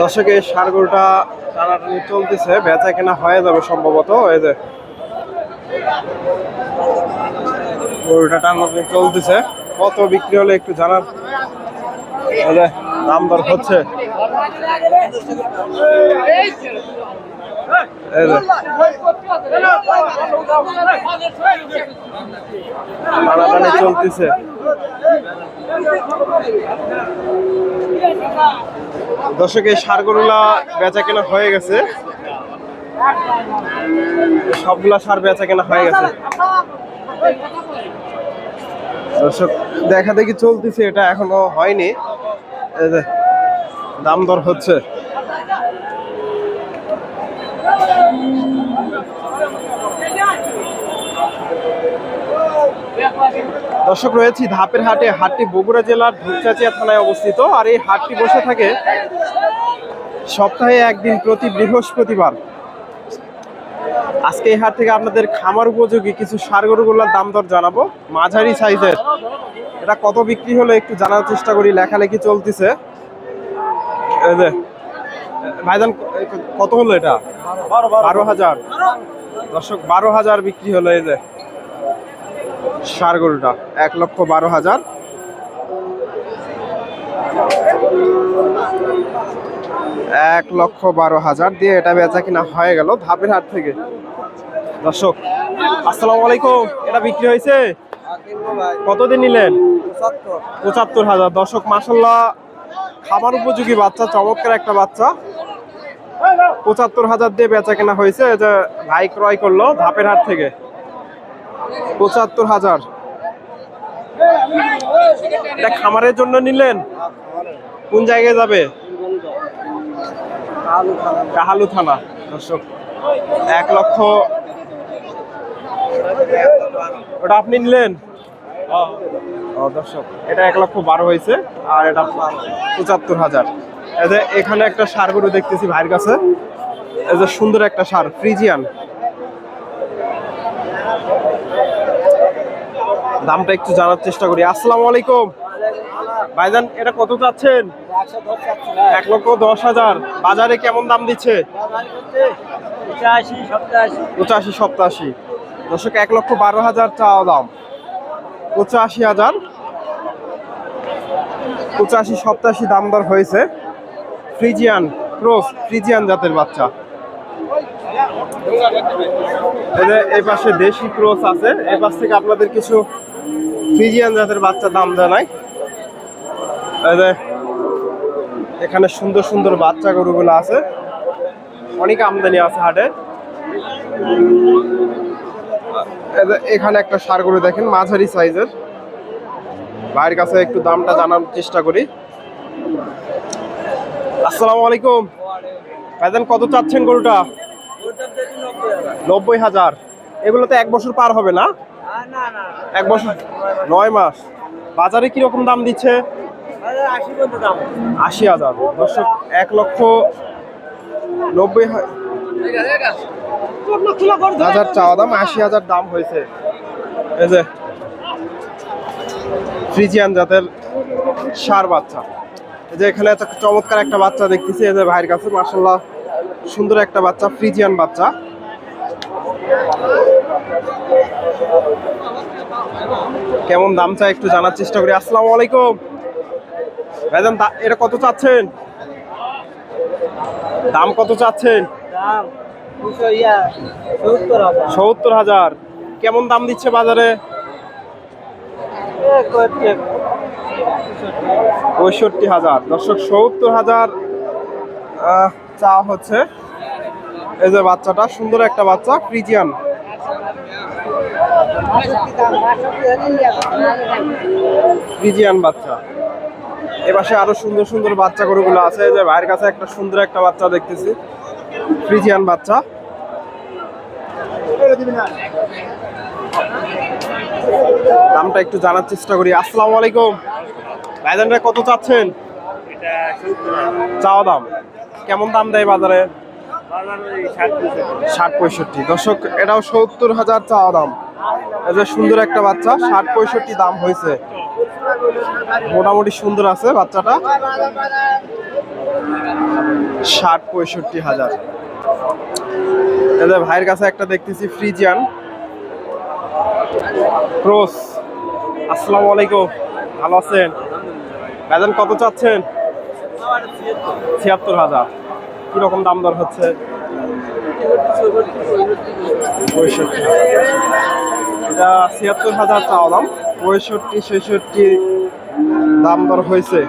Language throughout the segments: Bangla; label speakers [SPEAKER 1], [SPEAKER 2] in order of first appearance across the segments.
[SPEAKER 1] দর্শক, এই সার গরুটা টানাটানি চলতেছে, বেচা কেনা হয়ে যাবে সম্ভবত, এই যে। গরুটা টানাটানি চলতেছে, কত বিক্রি হলে একটু জানার দাম দর হচ্ছে। টানাটানি চলতেছে। দর্শক, এই সারগুলা বেচা কেনা হয়ে গেছে। সবগুলা সার বেচা কেনা হয়ে গেছে। দর্শক, দেখা দেখি চলতেছে, এটা এখনও হয়নি। দাম দর হচ্ছে। দর্শক রয়েছি, ধাপের হাটে হাটটি বগুড়া জেলার ধূপচাচিয়া থানায় অবস্থিত। আর এই হাটটি বসে থাকে সপ্তাহে একদিন প্রতি বৃহস্পতিবার। আজকে এই হাট থেকে আপনাদের খামার উপযোগী কিছু সার গরুগুলোর দাম দর জানাব। মাঝারি সাইজের। এটা কত বিক্রি হলো একটু জানার চেষ্টা করি, লেখালেখি চলতেছে। ভাইজান, কত হলো এটা? বারো হাজার। দর্শক, বারো হাজার বিক্রি হলো, এই যে। সার গরুটা, এক লক্ষ বারো হাজার। এক লক্ষ বারো হাজার দিয়ে এটা বেচা কিনা হয়ে গেল ধাপের হাট থেকে। দর্শক, আসসালামু আলাইকুম। এটা বিক্রি হয়েছে? কতদিন নিলেন? পঁচাত্তর হাজার। দর্শক মাসাল্লাহ খাবার উপযোগী বাচ্চা, চমৎকার একটা বাচ্চা। পঁচাত্তর হাজার দিয়ে বেচা কেনা হয়েছে। যে ভাই ক্রয় করল ধাপের হাট থেকে। পঁচাত্তর হাজার। এটা খামারের জন্য নিলেন? কোন জায়গায় যাবে? কাহালু থানা। দর্শক, এক লক্ষ। ওটা আপনি নিলেন? দর্শক, এটা এক লক্ষ বারো হয়েছে, আর এটা পঁচাত্তর হাজার। এখানে একটা সার গরু দেখতেছি ভাইয়ের কাছে। সুন্দর একটা সার, ফ্রিজিয়ান। দামটা একটু জানার চেষ্টা করি। আসসালামু আলাইকুম। ভাইজান এটা কত চাচ্ছেন? এক লক্ষ দশ হাজার। বাজারে কেমন দাম দিচ্ছে? পঁচাশি সপ্তাশি। দর্শক এক লক্ষ বারো হাজার চাওয়া দাম। পঁচাশি হাজার। পঁচাশি সপ্তাশি দাম দর হয়েছে। ফ্রিজিয়ান ক্রস ফ্রিজিয়ান জাতের বাচ্চা। এই পাশে দেশি ক্রস আছে। এই পাশ থেকে আপনাদের কিছু ফ্রিজিয়ান জাতের বাচ্চা দাম জানাই এখানে সুন্দর সুন্দর বাচ্চা গরুগুলো আছে। অনেক আমদানি আছে হাটে। এখানে একটা সার গরু দেখেন, মাঝারি সাইজের। ভাইয়ের কাছে একটু দামটা জানার চেষ্টা করি। আসসালামু আলাইকুম। ভাইজান, কত চাচ্ছেন গরুটা? নব্বই হাজার। এগুলো তো এক বছর পার হবে না? এক বছর, নয় মাস। বাজারে কীরকম দাম দিচ্ছে? আশি হাজার। দর্শক, এক লক্ষ নব্বই হাজার চাওয়া দাম, আশি হাজার দাম হয়েছে। এই যে, ফ্রিজিয়ান জাতের সার বাচ্চা। এই যে এখানে চমৎকার একটা বাচ্চা দেখতেছি, এই যে ভাইয়ের কাছে। মার্শাল্লাহ সুন্দর একটা বাচ্চা, ফ্রিজিয়ান বাচ্চা। কেমন দাম চাই একটু জানার চেষ্টা করি। আসসালামু আলাইকুম। ভাইজান এটা কত চাচ্ছেন? দাম কত চাচ্ছেন? সত্তর হাজার। কেমন দাম দিচ্ছে বাজারে? পঁয়ষট্টি। হাজার। দর্শক সত্তর হাজার চা হচ্ছে এই যে বাচ্চাটা, সুন্দর একটা বাচ্চা ফ্রিজিয়ান ফ্রিজিয়ান বাচ্চা। এপাশে আরও সুন্দর সুন্দর বাচ্চা গরুগুলো আছে। যে ভাইয়ের কাছে একটা সুন্দর একটা বাচ্চা দেখতেছি। ফ্রিজিয়ান বাচ্চা। দামটা একটু জানার চেষ্টা করি। আসসালামু আলাইকুম। ভাইজানরা কত চাচ্ছেন? চাওয়া দাম। কেমন দাম দেয় বাজারে? ষাট পঁয়ষট্টি। দর্শক, এটাও সত্তর হাজার চাওয়া দাম। যে সুন্দর একটা বাচ্চা, ষাট পঁয়ষট্টি দাম হয়েছে। মোটামুটি সুন্দর আছে বাচ্চাটা। ষাট পঁয়ষট্টি হাজার। এদের ভাইয়ের কাছে একটা দেখতেছি, ফ্রিজিয়ান। ক্রোস, আসসালামু আলাইকুম। ভালো আছেন? ভাইজান, কত চাচ্ছেন? ছিয়াত্তর হাজার। কীরকম দাম দর হচ্ছে? এটা ছিয়াত্তর হাজার চাওয়া দাম। পঁয়ষট্টি, ছেষট্টি দাম দর হয়েছে।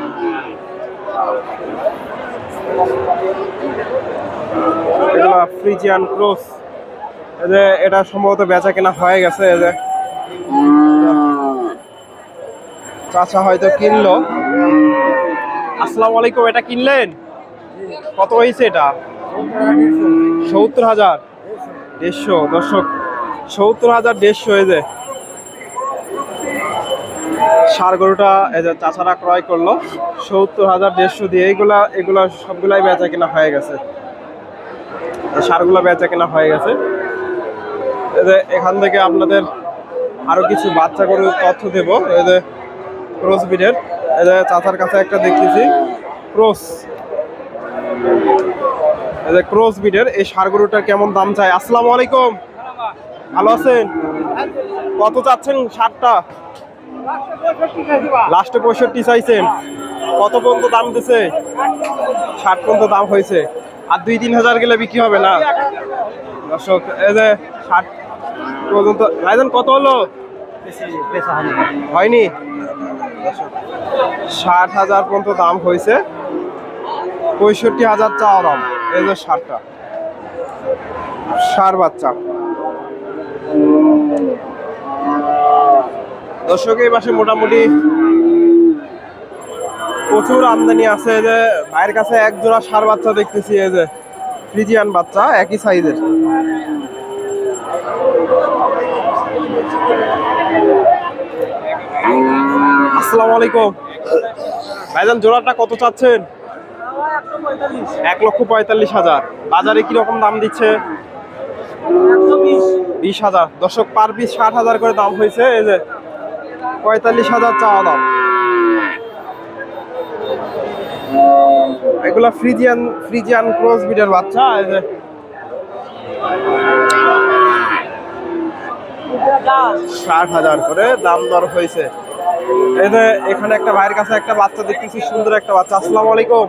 [SPEAKER 1] এগুলা ফ্রিজিয়ান ক্রোস। যে এটা সম্ভবত বেচা কেনা হয়ে গেছে, এই যে। চাচা হয়তো কিনলো। আসসালামু আলাইকুম, এটা কিনলেন? কত হয়েছে এটা? সত্তর হাজার। দেড়শো। দর্শক, সত্তর হাজার দেড়শো এই যে। সার গরুটা এই যে চাচারা ক্রয় করল। সত্তর হাজার দেড়শো দিয়ে এইগুলা, এগুলা সবগুলাই বেচা কেনা হয়ে গেছে। সারগুলো বেচা কেনা হয়ে গেছে। এখান থেকে আপনাদের আরও কিছু বাচ্চা গরুর তথ্য দেবো। এই যে ক্রস বিডের চাচার কাছে একটা দেখতেছি। ক্রস। ক্রস বিডের এই সার গরুটার কেমন দাম চাই? আসসালামু আলাইকুম। ভালো আছেন? কত চাচ্ছেন সারটা? লাস্টে পঁয়ষট্টি চাইছেন। কত পর্যন্ত দাম দিছে? ষাট পর্যন্ত দাম হয়েছে। আর দুই তিন হাজার গেলে বিক্রি হবে না? দর্শক, এই যে ষাট পর্যন্ত রাইজন কত হলো? হয়নি? ষাট হাজার পর্যন্ত দাম হয়েছে। পঁয়ষট্টি হাজার চাওয়া দাম, এই যে ষাটটা সার বাচ্চা। দর্শক, এই পাশে মোটামুটি প্রচুর আমদানি আছে যে ভাইয়ের কাছে এক জোড়া সার বাচ্চা দেখতেছি, এই যে ফ্রিজিয়ান বাচ্চা, একই সাইজের। আসসালামু আলাইকুম। ভাইজান, জোড়াটা কত চাচ্ছেন? এক লক্ষ পঁয়তাল্লিশ হাজার। বাজারে কি রকম দাম দিচ্ছে? বিশ হাজার। দর্শক, পার পিস ষাট হাজার করে দাম হয়েছে। এই যে পঁয়তাল্লিশ হাজার চাওয়া দাম। এগুলা ফ্রিজিয়ান ফ্রিজিয়ান ক্রস বিডের বাচ্চা, এই যে। ষাট হাজার করে দাম দর হয়েছে। এই যে এখানে একটা ভাইয়ের কাছে একটা বাচ্চা দেখতেছি, সুন্দর একটা বাচ্চা। আসসালামু আলাইকুম।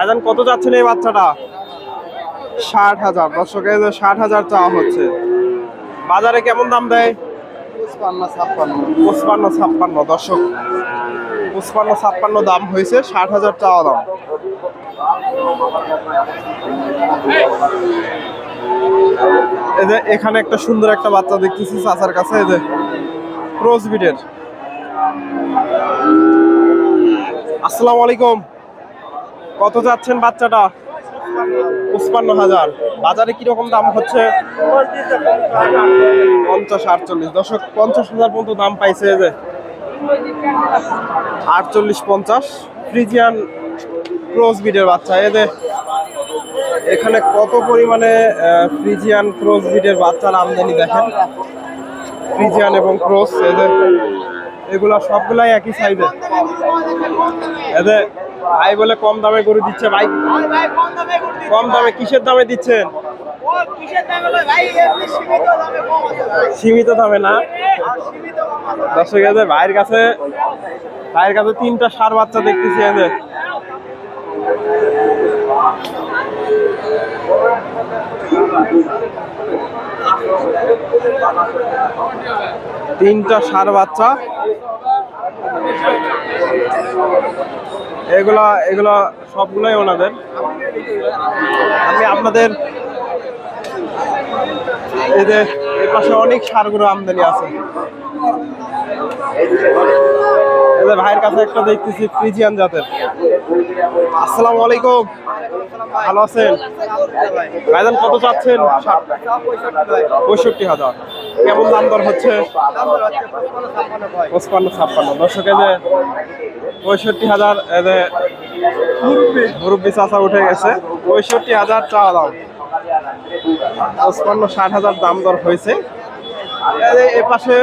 [SPEAKER 1] ভাইজান কত যাচ্ছেন এই বাচ্চাটা? ষাট হাজার। দর্শক এই যে ষাট হাজার চাওয়া হচ্ছে। বাজারে কেমন দাম দেয়? পঁচপান্ন ছাপ্পান্ন। দর্শক পঁচপান্ন ছাপ্পান্ন দাম হয়েছে ষাট হাজার চাওয়া দাম। এই যে এখানে একটা সুন্দর একটা বাচ্চা দেখতেছি চাচার কাছে এই যে ক্রস বিডের আসসালামু আলাইকুম। কত যাচ্ছেন বাচ্চাটা? পঁচপান্ন হাজার। বাজারে কীরকম দাম হচ্ছে? পঞ্চাশ আটচল্লিশ। দশক পঞ্চাশ হাজার পর্যন্ত দাম পাইছে যে। আটচল্লিশ পঞ্চাশ। ফ্রিজিয়ান ক্রস বিডের বাচ্চা। এদের এখানে কত পরিমাণে ফ্রিজিয়ান ক্রস বিডের বাচ্চার আমদানি দেখেন? ফ্রিজিয়ান এবং ক্রস এদের এগুলা সবগুলাই একই সাইজের এদের ভাই বলে কম দামে গরু দিচ্ছে ভাই। কম দামে কিসের দামে দিচ্ছেন? সীমিত দামে না? দর্শক এদের ভাইয়ের কাছে ভাইয়ের কাছে তিনটা সার বাচ্চা দেখতেছি এদের তিনটা সার বাচ্চা। এগুলা এগুলা সবগুলাই ওনাদের। আমি আপনাদের এদের এর পাশে অনেক সারগুলো আমদানি আছে। এদের ভাইয়ের কাছে একটা দেখতেছি, ফ্রিজিয়ান জাতের। আসসালামু আলাইকুম। ভালো আছেন? ভাইজান, কত চাচ্ছেন? পঁয়ষট্টি হাজার। কেমন দাম দর হচ্ছে পঁচপান্ন, ছাপ্পান্ন। দর্শকে যে পঁয়ষট্টি হাজার মুরব্বী চাচা উঠে গেছে। পঁয়ষট্টি হাজার চাওয়া দাম। পঁচপান্ন, ষাট হাজার দাম দর হয়েছে। এ পাশে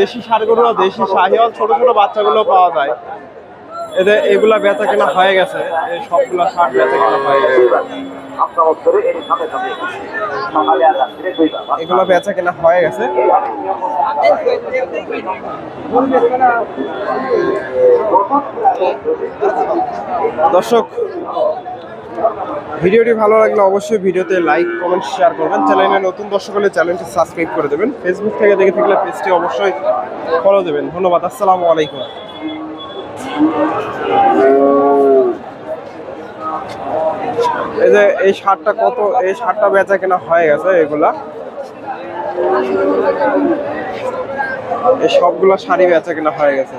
[SPEAKER 1] দেশি সারগুলো দেশি শাহিওয়াল, ছোট ছোট বাচ্চাগুলো পাওয়া যায়। এদের এগুলা বেচা কেনা হয়ে গেছে। এই সবগুলা শার্ট বেচা কেনা হয়ে গেছে। এগুলো বেচা কেনা হয়ে গেছে। দর্শক, ভিডিওটি ভালো লাগলে অবশ্যই ভিডিওতে লাইক, কমেন্ট শেয়ার করবেন। চ্যানেলে নতুন দর্শক হলে চ্যানেলটি সাবস্ক্রাইব করে দেবেন। ফেসবুক থেকে দেখে থাকলে পেজটি অবশ্যই ফলো দেবেন। ধন্যবাদ, আসসালামু আলাইকুম। এই যে এই সারটা কত, এই সারটা বেচা কেনা হয়ে গেছে এগুলা? এই সবগুলা শাড়ি বেচা কেনা হয়ে গেছে।